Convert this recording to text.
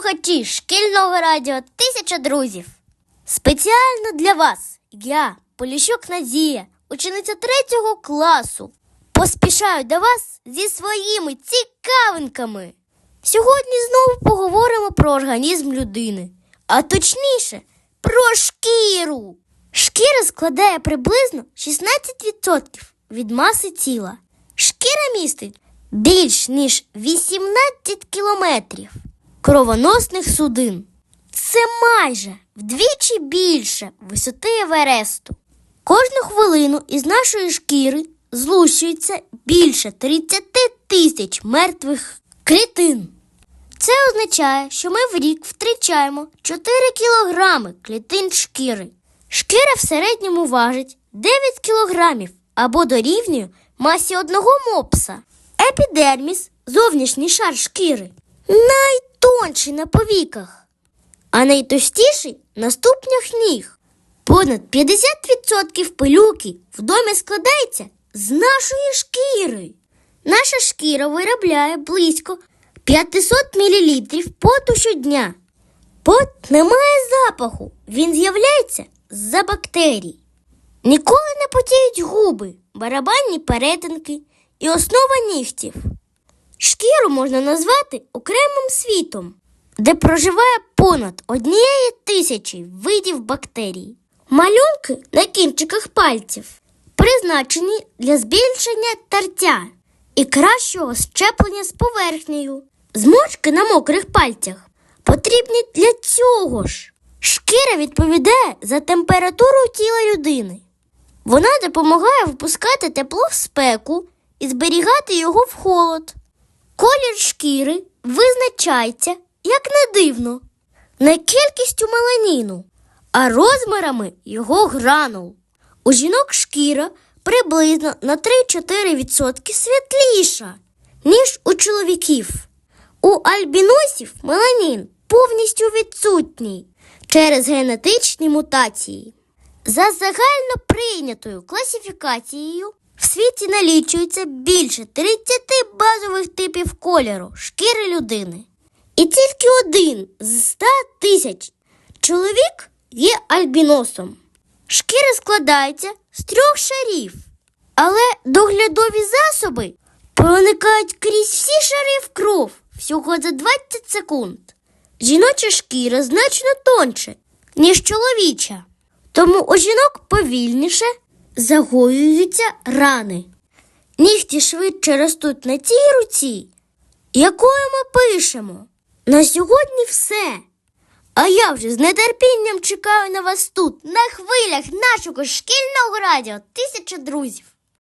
слухачі шкільного радіо Тисяча друзів. Спеціально для вас я, Поліщук Надія, учениця третього класу, поспішаю до вас зі своїми цікавинками. Сьогодні знову поговоримо про організм людини, а точніше про шкіру. Шкіра складає приблизно 16% від маси тіла. Шкіра містить більш ніж 18 кілометрів кровоносних судин. Це майже вдвічі більше висоти Евересту. Кожну хвилину із нашої шкіри злущується більше 30 тисяч мертвих клітин. Це означає, що ми в рік втрачаємо 4 кілограми клітин шкіри. Шкіра в середньому важить 9 кілограмів або дорівнює масі одного мопса. Епідерміс зовнішній шар шкіри найтонший на повіках, а найтовстіший на ступнях ніг. Понад 50% пилюки в домі складається з нашої шкіри. Наша шкіра виробляє близько 500 мл поту щодня. Пот не має запаху, він з'являється з-за бактерій. Ніколи не потіють губи, барабанні перетинки і основа нігтів. Шкіру можна назвати окремим світом, де проживає понад однієї тисячі видів бактерій. Малюнки на кінчиках пальців призначені для збільшення тертя і кращого щеплення з поверхнею. Зморшки на мокрих пальцях потрібні для цього ж. Шкіра відповідає за температуру тіла людини. Вона допомагає випускати тепло в спеку і зберігати його в холод. Колір шкіри визначається, як не дивно, не кількістю меланіну, а розмірами його гранул. У жінок шкіра приблизно на 3-4% світліша, ніж у чоловіків. У альбіносів меланін повністю відсутній через генетичні мутації. За загально прийнятою класифікацією в світі налічується більше 30 базових типів кольору шкіри людини. І тільки один з 100 тисяч чоловік є альбіносом. Шкіра складається з трьох шарів, але доглядові засоби проникають крізь всі шари в кров всього за 20 секунд. Жіноча шкіра значно тонше, ніж чоловіча, тому у жінок повільніше загоюються рани. Нігті швидше ростуть на тій руці, якою ми пишемо. На сьогодні все. А я вже з нетерпінням чекаю на вас тут, на хвилях нашого шкільного радіо тисяча друзів.